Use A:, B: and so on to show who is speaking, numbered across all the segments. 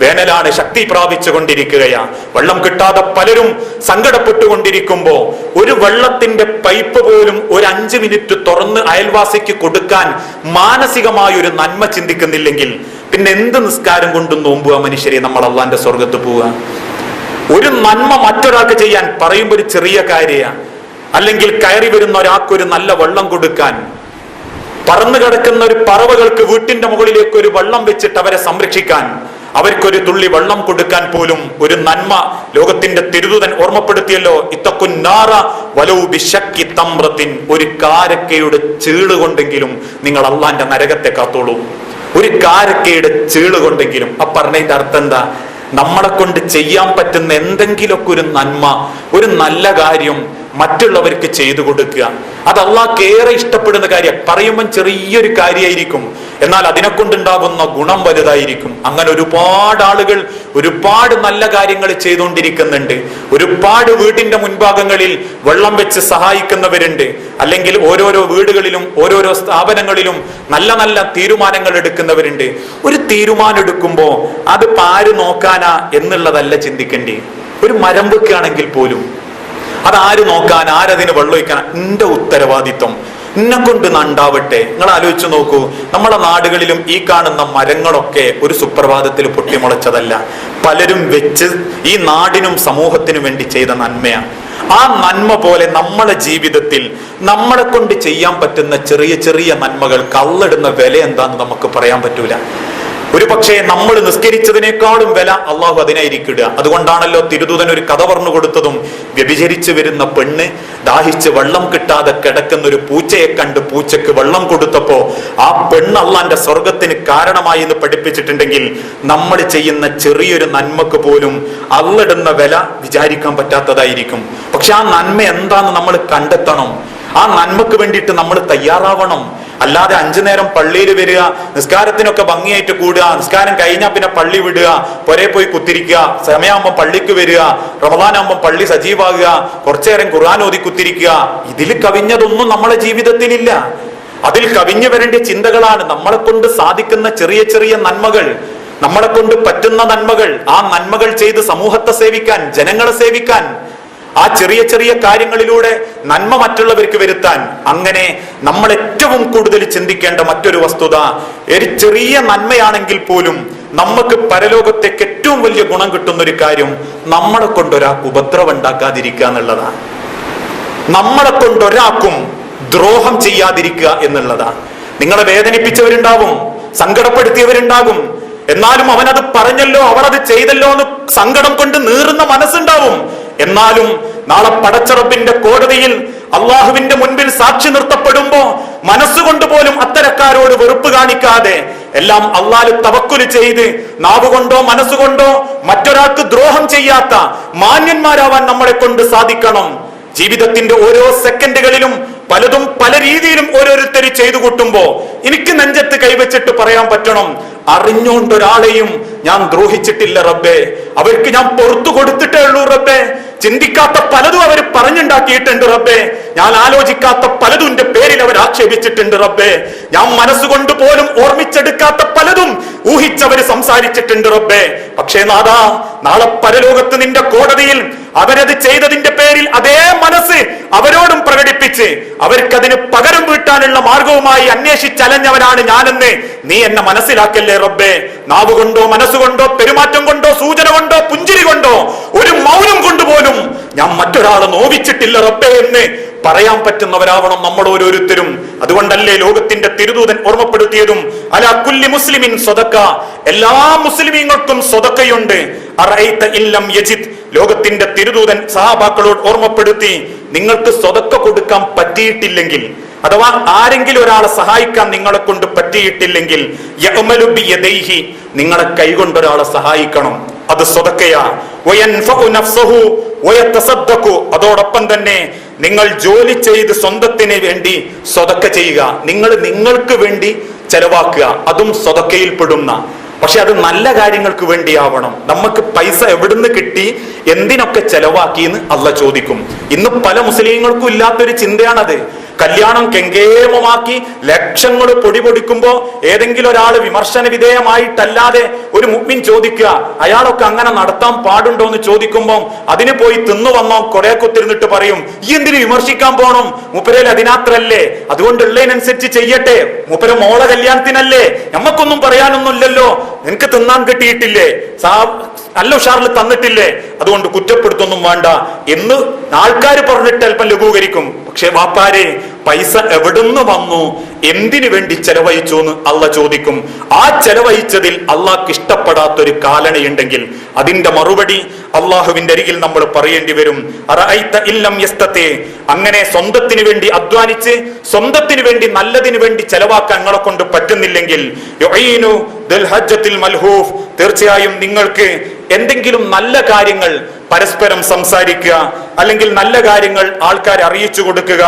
A: വേനലാണ് ശക്തി പ്രാപിച്ചു കൊണ്ടിരിക്കുകയാ വെള്ളം കിട്ടാതെ പലരും സങ്കടപ്പെട്ടുകൊണ്ടിരിക്കുമ്പോ ഒരു വെള്ളത്തിന്റെ പൈപ്പ് പോലും ഒരു അഞ്ച് മിനിറ്റ് തുറന്ന് അയൽവാസിക്ക് കൊടുക്കാൻ മാനസികമായ ഒരു നന്മ ചിന്തിക്കുന്നില്ലെങ്കിൽ പിന്നെ എന്ത് നിസ്കാരം കൊണ്ടും നോമ്പുക മനുഷ്യരെ നമ്മൾ അള്ളാന്റെ സ്വർഗത്ത് പോവുക ഒരു നന്മ മറ്റൊരാൾക്ക് ചെയ്യാൻ പറയുമ്പോൾ ഒരു ചെറിയ കാര്യമാണ് അല്ലെങ്കിൽ കയറി വരുന്ന ഒരാൾക്ക് ഒരു നല്ല വെള്ളം കൊടുക്കാൻ. പറന്നു കിടക്കുന്ന ഒരു പറവകൾക്ക് വീട്ടിന്റെ മുകളിലേക്ക് ഒരു വെള്ളം വെച്ചിട്ട് അവരെ സംരക്ഷിക്കാൻ. അവർക്കൊരു തുള്ളി വെള്ളം കൊടുക്കാൻ പോലും ഒരു നന്മ ലോകത്തിന്റെ തിരുതുതൻ ഓർമ്മപ്പെടുത്തിയല്ലോ. ഇത്തക്കുന്നാറ വലൗബിശക്കി തമ്രത്തിൻ. ഒരു കാരക്കയുടെ ചീൾ കൊണ്ടെങ്കിലും നിങ്ങൾ അള്ളാന്റെ നരകത്തെ കാത്തോളൂ. ഒരു കാരക്കയുടെ ചീൾ കൊണ്ടെങ്കിലും. ആ പറഞ്ഞതിന്റെ അർത്ഥം എന്താ? നമ്മളെ കൊണ്ട് ചെയ്യാൻ പറ്റുന്ന എന്തെങ്കിലുമൊക്കെ ഒരു നന്മ ഒരു നല്ല കാര്യം മറ്റുള്ളവർക്ക് ചെയ്തു കൊടുക്കുക. അത് അള്ളാഹ് ഏറെ ഇഷ്ടപ്പെടുന്ന കാര്യം. പറയുമ്പം ചെറിയൊരു കാര്യമായിരിക്കും എന്നാൽ അതിനെ കൊണ്ടുണ്ടാകുന്ന ഗുണം വലുതായിരിക്കും. അങ്ങനെ ഒരുപാട് ആളുകൾ ഒരുപാട് നല്ല കാര്യങ്ങൾ ചെയ്തുകൊണ്ടിരിക്കുന്നുണ്ട്. ഒരുപാട് വീടിന്റെ മുൻഭാഗങ്ങളിൽ വെള്ളം വെച്ച് സഹായിക്കുന്നവരുണ്ട്. അല്ലെങ്കിൽ ഓരോരോ വീടുകളിലും ഓരോരോ സ്ഥാപനങ്ങളിലും നല്ല നല്ല തീരുമാനങ്ങൾ എടുക്കുന്നവരുണ്ട്. ഒരു തീരുമാനം എടുക്കുമ്പോൾ അത് പാര് നോക്കാനാ എന്നുള്ളതല്ല ചിന്തിക്കേണ്ടി. ഒരു മരം വെക്കുകയാണെങ്കിൽ പോലും അതാര് നോക്കാൻ ആരതിന് വെള്ളമൊഴിക്കാൻ? എന്റെ ഉത്തരവാദിത്വം. എന്നെ കൊണ്ട് നണ്ടാവട്ടെ നിങ്ങൾ ആലോചിച്ചു നോക്കൂ നമ്മുടെ നാടുകളിലും ഈ കാണുന്ന മരങ്ങളൊക്കെ ഒരു സുപ്രഭാതത്തിൽ പൊട്ടിമുളച്ചതല്ല. പലരും വെച്ച് ഈ നാടിനും സമൂഹത്തിനും വേണ്ടി ചെയ്ത നന്മയാണ്. ആ നന്മ പോലെ നമ്മുടെ ജീവിതത്തിൽ നമ്മളെ കൊണ്ട് ചെയ്യാൻ പറ്റുന്ന ചെറിയ ചെറിയ നന്മകൾ കള്ളിടുന്ന വില എന്താന്ന് നമുക്ക് പറയാൻ പറ്റൂല. ഒരു പക്ഷേ നമ്മൾ നിസ്കരിച്ചതിനേക്കാളും വില അള്ളാഹു അതിനായിരിക്കുക അതുകൊണ്ടാണല്ലോ തിരുദൂതൻ ഒരു കഥ പറഞ്ഞു കൊടുത്തതും വ്യഭിചരിച്ചു വരുന്ന പെണ്ണ് ദാഹിച്ച് വെള്ളം കിട്ടാതെ കിടക്കുന്ന ഒരു പൂച്ചയെ കണ്ട് പൂച്ചയ്ക്ക് വെള്ളം കൊടുത്തപ്പോ ആ പെണ്ണ് അള്ളാന്റെ സ്വർഗത്തിന് കാരണമായി എന്ന് പഠിപ്പിച്ചിട്ടുണ്ടെങ്കിൽ നമ്മൾ ചെയ്യുന്ന ചെറിയൊരു നന്മക്ക് പോലും അള്ളിടുന്ന വില വിചാരിക്കാൻ പറ്റാത്തതായിരിക്കും. പക്ഷെ ആ നന്മ എന്താന്ന് നമ്മൾ കണ്ടെത്തണം. ആ നന്മക്ക് വേണ്ടിയിട്ട് നമ്മൾ തയ്യാറാവണം. അല്ലാതെ അഞ്ചു നേരം പള്ളിയിൽ വരിക നിസ്കാരത്തിനൊക്കെ ഭംഗിയായിട്ട് കൂടുക നിസ്കാരം കഴിഞ്ഞാൽ പിന്നെ പള്ളി വിടുക പുരേ പോയി കുത്തിരിക്കുക സമയമാകുമ്പോൾ പള്ളിക്ക് വരിക റമദാനാകുമ്പോൾ പള്ളി സജീവാകുക കുറച്ചേരം ഖുർആൻ ഓതി കുത്തിരിക്കുക. ഇതിൽ കവിഞ്ഞതൊന്നും നമ്മളെ ജീവിതത്തിലില്ല. അതിൽ കവിഞ്ഞു വരേണ്ട ചിന്തകളാണ് നമ്മളെ കൊണ്ട് സാധിക്കുന്ന ചെറിയ ചെറിയ നന്മകൾ. നമ്മളെ കൊണ്ട് പറ്റുന്ന നന്മകൾ. ആ നന്മകൾ ചെയ്ത് സമൂഹത്തെ സേവിക്കാൻ ജനങ്ങളെ സേവിക്കാൻ ആ ചെറിയ ചെറിയ കാര്യങ്ങളിലൂടെ നന്മ മറ്റുള്ളവർക്ക് വരുത്താൻ അങ്ങനെ നമ്മൾ ഏറ്റവും കൂടുതൽ ചിന്തിക്കേണ്ട മറ്റൊരു വസ്തുത ഒരു ചെറിയ നന്മയാണെങ്കിൽ പോലും നമുക്ക് പരലോകത്തേക്ക് ഏറ്റവും വലിയ ഗുണം കിട്ടുന്ന ഒരു കാര്യം നമ്മളെ കൊണ്ട് ഒരാൾക്ക് ഉപദ്രവം ഉണ്ടാക്കാതിരിക്കുക എന്നുള്ളതാണ്. നമ്മളെ കൊണ്ടൊരാൾക്കും ദ്രോഹം ചെയ്യാതിരിക്കുക എന്നുള്ളതാണ്. നിങ്ങളെ വേദനിപ്പിച്ചവരുണ്ടാവും സങ്കടപ്പെടുത്തിയവരുണ്ടാകും. എന്നാലും അവനത് പറഞ്ഞല്ലോ അവളത് ചെയ്തല്ലോ എന്ന് സങ്കടം കൊണ്ട് നീറുന്ന മനസ്സുണ്ടാവും. എന്നാലും നാളെ പടച്ചറപ്പിന്റെ കോടതിയിൽ അള്ളാഹുവിന്റെ മുൻപിൽ സാക്ഷി നിർത്തപ്പെടുമ്പോ മനസ്സുകൊണ്ട് പോലും അത്തരക്കാരോട് വെറുപ്പ് കാണിക്കാതെ എല്ലാം അള്ളാൽ തവക്കുൽ ചെയ്ത് നാവുകൊണ്ടോ മനസ്സുകൊണ്ടോ മറ്റൊരാൾക്ക് ദ്രോഹം ചെയ്യാത്ത മാന്യന്മാരാവാൻ നമ്മളെ കൊണ്ട് സാധിക്കണം. ജീവിതത്തിന്റെ ഓരോ സെക്കൻഡുകളിലും പലതും പല രീതിയിലും ഓരോരുത്തർ ചെയ്തു കൂട്ടുമ്പോ എനിക്ക് നെഞ്ചത്ത് കൈവച്ചിട്ട് പറയാൻ പറ്റണം. അറിഞ്ഞുകൊണ്ട് ഞാൻ ദ്രോഹിച്ചിട്ടില്ല റബ്ബേ. അവർക്ക് ഞാൻ പുറത്തു കൊടുത്തിട്ടേ ഉള്ളൂ റബ്ബേ. ചിന്തിക്കാത്ത പലതും അവർ പറഞ്ഞുണ്ടാക്കിയിട്ടുണ്ട് റബ്ബേ. ഞാൻ ആലോചിക്കാത്ത പലതും എന്റെ പേരിൽ അവർ ആക്ഷേപിച്ചിട്ടുണ്ട് റബ്ബേ. ഞാൻ മനസ്സുകൊണ്ട് പോലും ഓർമ്മിച്ചെടുക്കാത്ത പലതും ഊഹിച്ചവര് സംസാരിച്ചിട്ടുണ്ട് റബ്ബേ. പക്ഷേ നാദാ നാളെ പരലോകത്ത് നിന്റെ കോടതിയിൽ അവരത് ചെയ്തതിന്റെ പേരിൽ അതേ മനസ്സ് അവരോടും പ്രകടിപ്പിച്ച് അവർക്കതിന് പകരം വീട്ടാനുള്ള മാർഗവുമായി അന്വേഷിച്ചലഞ്ഞവനാണ് ഞാനെന്ന് നീ എന്നെ മനസ്സിലാക്കല്ലേ റബ്ബേ? നാവുകൊണ്ടോ മനസ്സുകൊണ്ടോ പെരുമാറ്റം കൊണ്ടോ സൂചന കൊണ്ടോ പുഞ്ചിരി കൊണ്ടോ ഒരു മൗനം കൊണ്ടുപോലും ഞാൻ മറ്റൊരാളെ നോവിച്ചിട്ടില്ല റബ്ബേ എന്ന് പറയാൻ പറ്റുന്നവരാവണം നമ്മൾ ഓരോരുത്തരും. അതുകൊണ്ടല്ലേ ലോകത്തിന്റെ തിരുദൂതൻ ഓർമ്മപ്പെടുത്തിയതും അല കുല്ലി മുസ്ലിമിൻ സ്വതക്ക എല്ലാ മുസ്ലിമീങ്ങൾക്കും സ്വതക്കയുണ്ട് ഇല്ലം യജിത് ലോകത്തിന്റെ തിരുദൂതൻ സഹാബാക്കളോട് ഓർമ്മപ്പെടുത്തി നിങ്ങൾക്ക് സ്വതക്ക കൊടുക്കാൻ പറ്റിയിട്ടില്ലെങ്കിൽ അഥവാ ആരെങ്കിലും ഒരാളെ സഹായിക്കാൻ നിങ്ങളെ കൊണ്ട് പറ്റിയിട്ടില്ലെങ്കിൽ നിങ്ങളെ കൈകൊണ്ട് ഒരാളെ സഹായിക്കണം. അത് സ്വതക്കയാ അതോടൊപ്പം തന്നെ നിങ്ങൾ ജോലി ചെയ്ത് സ്വന്തത്തിന് വേണ്ടി സ്വതക്ക ചെയ്യുക. നിങ്ങൾ നിങ്ങൾക്ക് വേണ്ടി ചെലവാക്കുക. അതും സ്വതക്കയിൽ പെടുന്ന. പക്ഷെ അത് നല്ല കാര്യങ്ങൾക്ക് വേണ്ടിയാവണം. നമുക്ക് പൈസ എവിടുന്ന് കിട്ടി എന്തിനൊക്കെ ചെലവാക്കി എന്ന് അല്ല ചോദിക്കും. ഇന്ന് പല മുസ്ലിങ്ങൾക്കും ഇല്ലാത്തൊരു ചിന്തയാണത്. കല്യാണം കെങ്കേമമാക്കി ലക്ഷങ്ങൾ പൊടി പൊടിക്കുമ്പോ ഏതെങ്കിലും ഒരാൾ വിമർശന വിധേയമായിട്ടല്ലാതെ ഒരു മുഗ്മിൻ ചോദിക്കുക അയാളൊക്കെ അങ്ങനെ നടത്താൻ പാടുണ്ടോ? എന്ന് ചോദിക്കുമ്പോൾ അതിന് പോയി തിന്നു വന്നോ കുറെ കുത്തിരുന്നിട്ട് പറയും ഈ എന്തിനു വിമർശിക്കാൻ പോണം? മുപ്പരയിൽ അതിനാത്രല്ലേ? അതുകൊണ്ടുള്ളതിനനുസരിച്ച് ചെയ്യട്ടെ. മുപ്പര മോള കല്യാണത്തിനല്ലേ? നമ്മക്കൊന്നും പറയാനൊന്നുമില്ലല്ലോ. നിനക്ക് തിന്നാൻ കിട്ടിയിട്ടില്ലേ? സാ നല്ല ഉഷാറിൽ തന്നിട്ടില്ലേ? അതുകൊണ്ട് കുറ്റപ്പെടുത്തൊന്നും വേണ്ട. എന്ന് ആൾക്കാർ പറഞ്ഞിട്ട് അല്പം ലഘൂകരിക്കും. പക്ഷെ വാപ്പാരെ പൈസ എവിടുന്ന് വന്നു? എന്തിനു വേണ്ടി ചെലവഴിച്ചു എന്ന് അള്ള ചോദിക്കും. ആ ചെലവഴിച്ചതിൽ അള്ളാഹ്ക്ക് ഇഷ്ടപ്പെടാത്തൊരു കാലണയുണ്ടെങ്കിൽ അതിന്റെ മറുപടി അള്ളാഹുവിന്റെ അരികിൽ നമ്മൾ പറയേണ്ടി വരും. അങ്ങനെ സ്വന്തത്തിന് വേണ്ടി അധ്വാനിച്ച് സ്വന്തത്തിന് വേണ്ടി നല്ലതിന് വേണ്ടി ചെലവാക്കാൻ നിങ്ങളെ കൊണ്ട് പറ്റുന്നില്ലെങ്കിൽ മൽഹൂഫ്. തീർച്ചയായും നിങ്ങൾക്ക് എന്തെങ്കിലും നല്ല കാര്യങ്ങൾ പരസ്പരം സംസാരിക്കുക അല്ലെങ്കിൽ നല്ല കാര്യങ്ങൾ ആൾക്കാരെ അറിയിച്ചു കൊടുക്കുക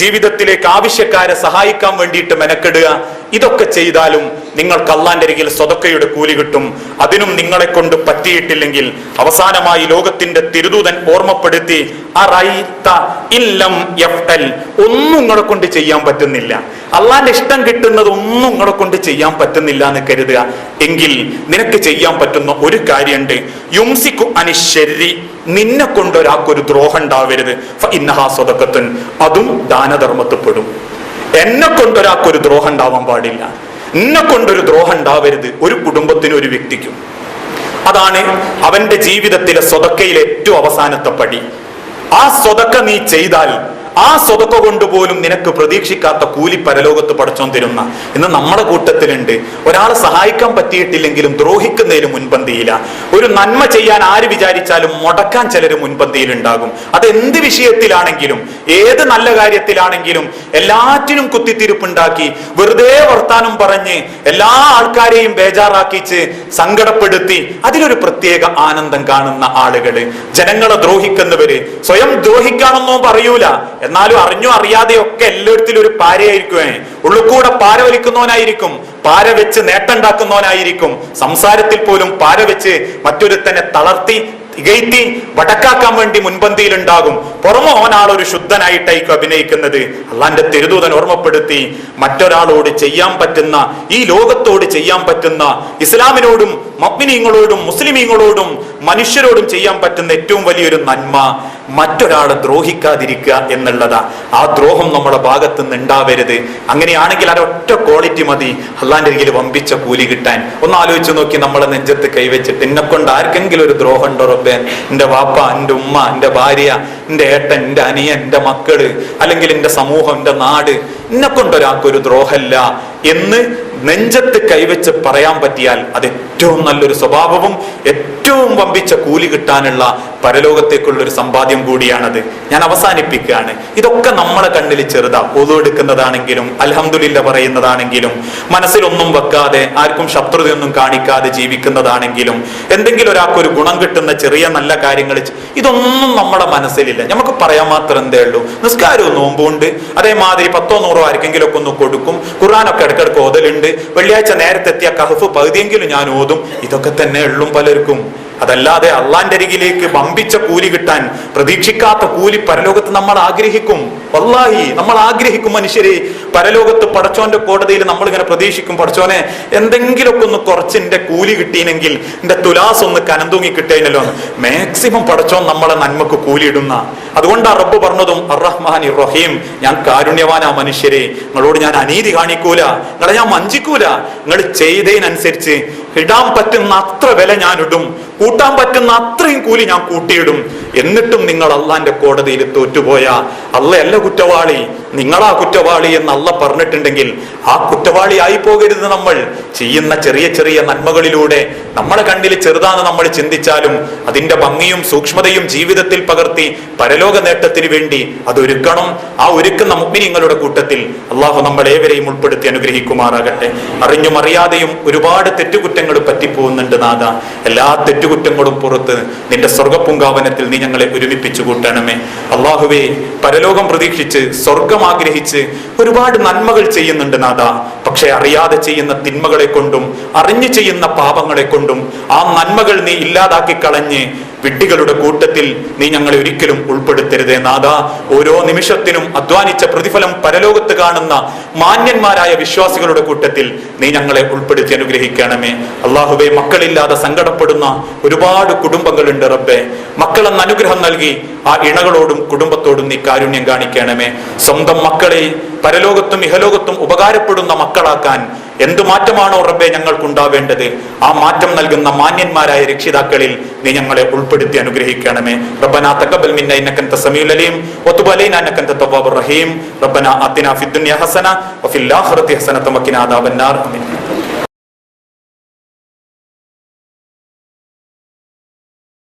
A: ജീവിതത്തിലേക്ക് ആവശ്യക്കാരെ സഹായിക്കാൻ വേണ്ടിയിട്ട് മെനക്കെടുക. ഇതൊക്കെ ചെയ്താലും നിങ്ങൾക്ക് അള്ളാന്റെ അരികിൽ സ്വതക്കയുടെ കൂലി കിട്ടും. അതിനും നിങ്ങളെ കൊണ്ട് പറ്റിയിട്ടില്ലെങ്കിൽ അവസാനമായി ലോകത്തിന്റെ തിരുദൂതൻ ഓർമ്മപ്പെടുത്തി ഒന്നും നിങ്ങളെ കൊണ്ട് ചെയ്യാൻ പറ്റുന്നില്ല. അള്ളാന്റെ ഇഷ്ടം കിട്ടുന്നത് ഒന്നും നിങ്ങളെ കൊണ്ട് ചെയ്യാൻ പറ്റുന്നില്ല എന്ന് കരുതുക. എങ്കിൽ നിനക്ക് ചെയ്യാൻ പറ്റുന്ന ഒരു കാര്യമുണ്ട്. യുംസിക്കു അനിശ്ശരി നിന്നെ കൊണ്ടൊരാൾക്കൊരു ദ്രോഹം ഉണ്ടാവരുത്. ഇന്നഹാ സ്വതക്കത്തൻ. അതും ദാനധർമ്മത്തിൽപ്പെടും എന്നെ കൊണ്ടൊരാൾക്കൊരു ദ്രോഹം ഉണ്ടാവാൻ പാടില്ല. എന്നെ കൊണ്ടൊരു ദ്രോഹം ഉണ്ടാവരുത് ഒരു കുടുംബത്തിനും ഒരു വ്യക്തിക്കും. അതാണ് അവന്റെ ജീവിതത്തിലെ സ്വതക്കയിലെ ഏറ്റവും അവസാനത്തെ പടി. ആ സ്വതക്ക നീ ചെയ്താൽ ആ സ്വതക്ക കൊണ്ട് പോലും നിനക്ക് പ്രതീക്ഷിക്കാത്ത കൂലി പരലോകത്ത് പടച്ചോൻ തരുന്ന ഇന്ന് നമ്മുടെ കൂട്ടത്തിലുണ്ട്. ഒരാളെ സഹായിക്കാൻ പറ്റിയിട്ടില്ലെങ്കിലും ദ്രോഹിക്കുന്നതിന് മുൻപന്തിയില്ല. ഒരു നന്മ ചെയ്യാൻ ആര് വിചാരിച്ചാലും മുടക്കാൻ ചിലർ മുൻപന്തിയിലുണ്ടാകും. അത് എന്ത് വിഷയത്തിലാണെങ്കിലും ഏത് നല്ല കാര്യത്തിലാണെങ്കിലും എല്ലാറ്റിനും കുത്തിത്തിരിപ്പുണ്ടാക്കി വെറുതെ വർത്താനം പറഞ്ഞ് എല്ലാ ആൾക്കാരെയും ബേജാറാക്കിച്ച് സങ്കടപ്പെടുത്തി അതിലൊരു പ്രത്യേക ആനന്ദം കാണുന്ന ആളുകൾ. ജനങ്ങളെ ദ്രോഹിക്കുന്നവര് സ്വയം ദ്രോഹിക്കാണെന്നോ പറയൂല. എന്നാലും അറിഞ്ഞോ അറിയാതെയോ ഒക്കെ എല്ലായിടത്തിലും ഒരു പാരയായിരിക്കുമേ ഉള്ളുകൂടെ പാര വലിക്കുന്നവനായിരിക്കും പാര വെച്ച് നേട്ടമുണ്ടാക്കുന്നവനായിരിക്കും. സംസാരത്തിൽ പോലും പാര വെച്ച് മറ്റൊരുത്തനെ തളർത്തി തികയ്ത്തി വടക്കാക്കാൻ വേണ്ടി മുൻപന്തിയിൽ ഉണ്ടാകും അവനാൾ ഒരു ശുദ്ധനായിട്ടായിരിക്കും അഭിനയിക്കുന്നത്. അള്ളാന്റെ തിരുദൂതൻ ഓർമ്മപ്പെടുത്തി മറ്റൊരാളോട് ചെയ്യാൻ പറ്റുന്ന ഈ ലോകത്തോട് ചെയ്യാൻ പറ്റുന്ന ഇസ്ലാമിനോടും മഗ്മിനീങ്ങളോടും മുസ്ലിമീങ്ങളോടും മനുഷ്യരോടും ചെയ്യാൻ പറ്റുന്ന ഏറ്റവും വലിയൊരു നന്മ മറ്റൊരാളെ ദ്രോഹിക്കാതിരിക്കുക എന്നുള്ളതാ. ആ ദ്രോഹം നമ്മുടെ ഭാഗത്ത് നിന്ന് ഉണ്ടാവരുത്. അങ്ങനെയാണെങ്കിൽ അതൊറ്റ ക്വാളിറ്റി മതി. അള്ളാന്റെ അരികിൽ വമ്പിച്ച കൂലി കിട്ടാൻ. ഒന്ന് ആലോചിച്ച് നോക്കി നമ്മളെ നെഞ്ചത്ത് കൈവച്ചിട്ട് എന്നെ കൊണ്ട് ആർക്കെങ്കിലും ഒരു ദ്രോഹം ഉണ്ടോ റബ്ബേ? എന്റെ വാപ്പ എന്റെ ഉമ്മ എന്റെ ഭാര്യ എന്റെ ഏട്ടൻ എന്റെ അനിയൻ എന്റെ മക്കൾ അല്ലെങ്കിൽ എന്റെ സമൂഹം എന്റെ നാട് എന്നെ കൊണ്ട് ഒരാൾക്കൊരു ദ്രോഹമില്ല എന്ന് നെഞ്ചത്ത് കൈവച്ച് പറയാൻ പറ്റിയാൽ അത് ഏറ്റവും നല്ലൊരു സ്വഭാവവും ഏറ്റവും വമ്പിച്ച കൂലി കിട്ടാനുള്ള പരലോകത്തേക്കുള്ള ഒരു സമ്പാദ്യം കൂടിയാണത്. ഞാൻ അവസാനിപ്പിക്കുകയാണ്. ഇതൊക്കെ നമ്മളെ കണ്ണിൽ ചെറുതാ. എടുക്കുന്നതാണെങ്കിലും അൽഹംദുലില്ല പറയുന്നതാണെങ്കിലും മനസ്സിലൊന്നും വെക്കാതെ ആർക്കും ശത്രുതയൊന്നും കാണിക്കാതെ ജീവിക്കുന്നതാണെങ്കിലും എന്തെങ്കിലും ഒരാൾക്കൊരു ഗുണം കിട്ടുന്ന ചെറിയ നല്ല കാര്യങ്ങൾ ഇതൊന്നും നമ്മുടെ മനസ്സിലില്ല. നമുക്ക് പറയാൻ മാത്രം എന്തേ ഉള്ളൂ. നിസ്കാരവും നോമ്പുണ്ട്. അതേമാതിരി പത്തോ നൂറോ ആർക്കെങ്കിലും ഒക്കെ ഒന്ന് കൊടുക്കും. ഖുർആാനൊക്കെ ഇടയ്ക്കിടയ്ക്ക് ഓതലുണ്ട്. വെള്ളിയാഴ്ച നേരത്തെ എത്തിയ കഹഫ് പകുതിയെങ്കിലും ഞാൻ ഓതും. ഇതൊക്കെ തന്നെ ഉള്ളും പലർക്കും. അതല്ലാതെ അള്ളാന്റെ അരികിലേക്ക് വമ്പിച്ച കൂലി കിട്ടാൻ പ്രതീക്ഷിക്കാത്ത കൂലി പരലോകത്ത് നമ്മൾ ആഗ്രഹിക്കും. വല്ലാഹി നമ്മൾ ആഗ്രഹിക്കും മനുഷ്യരെ. പരലോകത്ത് പടച്ചോന്റെ കോടതിയിൽ നമ്മൾ ഇങ്ങനെ പ്രതീക്ഷിക്കും പടച്ചോനെ എന്തെങ്കിലുമൊക്കെ ഒന്ന് കുറച്ച് എന്റെ കൂലി കിട്ടിയില്ലെങ്കിൽ എന്റെ തുലാസ് ഒന്ന് കനന്തൂങ്ങി കിട്ടേനല്ലോ മാക്സിമം പടച്ചോൻ നമ്മളെ നന്മക്ക് കൂലി ഇടുന്ന. ആ റബ്ബ് പറഞ്ഞതും അറഹ്മാൻ റഹീം ഞാൻ കാരുണ്യവാനാ മനുഷ്യരെ. നിങ്ങളോട് ഞാൻ അനീതി കാണിക്കൂല. നിങ്ങളെ ഞാൻ വഞ്ചിക്കൂല. നിങ്ങൾ ചെയ്തതിനനുസരിച്ച് ഇടാൻ പറ്റുന്ന അത്ര വില ഞാനിടും. കൂട്ടാൻ പറ്റുന്ന അത്രയും കൂലി ഞാൻ കൂട്ടിയിടും. എന്നിട്ടും നിങ്ങൾ അള്ളാന്റെ കോടതിയിൽ തോറ്റുപോയ. അല്ലയല്ല കുറ്റവാളി. നിങ്ങളാ കുറ്റവാളി എന്ന് അല്ല പറഞ്ഞിട്ടുണ്ടെങ്കിൽ ആ കുറ്റവാളി ആയി പോകരുത് നമ്മൾ. ചെയ്യുന്ന ചെറിയ ചെറിയ നന്മകളിലൂടെ നമ്മുടെ കണ്ണിൽ ചെറുതാണ് നമ്മൾ ചിന്തിച്ചാലും അതിന്റെ ഭംഗിയും സൂക്ഷ്മതയും ജീവിതത്തിൽ പകർത്തി പരലോക നേട്ടത്തിന് വേണ്ടി അതൊരുക്കണം ആ ഒരുക്കുന്ന മുഗ്മിനിങ്ങളുടെ കൂട്ടത്തിൽ അള്ളാഹു നമ്മളേവരെയും ഉൾപ്പെടുത്തി അനുഗ്രഹിക്കുമാറാകട്ടെ. അറിഞ്ഞും അറിയാതെയും ഒരുപാട് തെറ്റുകുറ്റങ്ങൾ പറ്റിപ്പോകുന്നുണ്ട് നാഥ. എല്ലാ തെറ്റുകുറ്റങ്ങളും പുറത്ത് നിന്റെ സ്വർഗപ്പുങ്കാവനത്തിൽ നീ ഞങ്ങളെ ഒരുമിപ്പിച്ചു കൂട്ടണമേ. അള്ളാഹുവേ പരലോകം പ്രതീക്ഷിച്ച് സ്വർഗം ആഗ്രഹിച്ച് ഒരുപാട് നന്മകൾ ചെയ്യുന്നുണ്ട് നാഥ. പക്ഷെ അറിയാതെ ചെയ്യുന്ന തിന്മകളെ കൊണ്ടും അറിഞ്ഞു ചെയ്യുന്ന പാപങ്ങളെ കൊണ്ടും ആ നന്മകൾ നീ ഇല്ലാതാക്കി കളഞ്ഞ് വിഡ്ഢികളുടെ കൂട്ടത്തിൽ നീ ഞങ്ങളെ ഒരിക്കലും ഉൾപ്പെടുത്തരുതേ നാഥ. ഓരോ നിമിഷത്തിനും അധ്വാനിച്ച പ്രതിഫലം പരലോകത്ത് കാണുന്ന മാന്യന്മാരായ വിശ്വാസികളുടെ കൂട്ടത്തിൽ നീ ഞങ്ങളെ ഉൾപ്പെടുത്തി അനുഗ്രഹിക്കണമേ. അള്ളാഹുബെ മക്കളില്ലാതെ സങ്കടപ്പെടുന്ന ഒരുപാട് കുടുംബങ്ങളുണ്ട് റബ്ബെ. മക്കളെന്ന് അനുഗ്രഹം നൽകി ആ ഇണകളോടും കുടുംബത്തോടും നീ കാരുണ്യം കാണിക്കണമേ. സ്വന്തം മക്കളെ പരലോകത്തും ഇഹലോകത്തും ഉപകാരപ്പെടുന്ന മക്കളാക്കാൻ എന്തു മാറ്റമാണോ റബ്ബെ ഞങ്ങൾക്കുണ്ടാവേണ്ടത്? ആ മാറ്റം നൽകുന്ന മാന്യന്മാരായ രക്ഷിതാക്കളിൽ നീ ഞങ്ങളെ ഉൾപ്പെടുത്തി അനുഗ്രഹിക്കണമേ. റബ്ബന തഖബ്ബൽ മിന്ന ഇന്നക അൻത സമീഉൽ അലീം വതുബ് അലൈനാ ഇന്നക അൻത തവ്വാബുർ റഹീം. റബ്ബന അതിനാ ഫിദ് ദുനിയ ഹസന വഫിൽ ആഖിറതി ഹസനത വഖിനാ അദാബന്നാർ. ആമീൻ.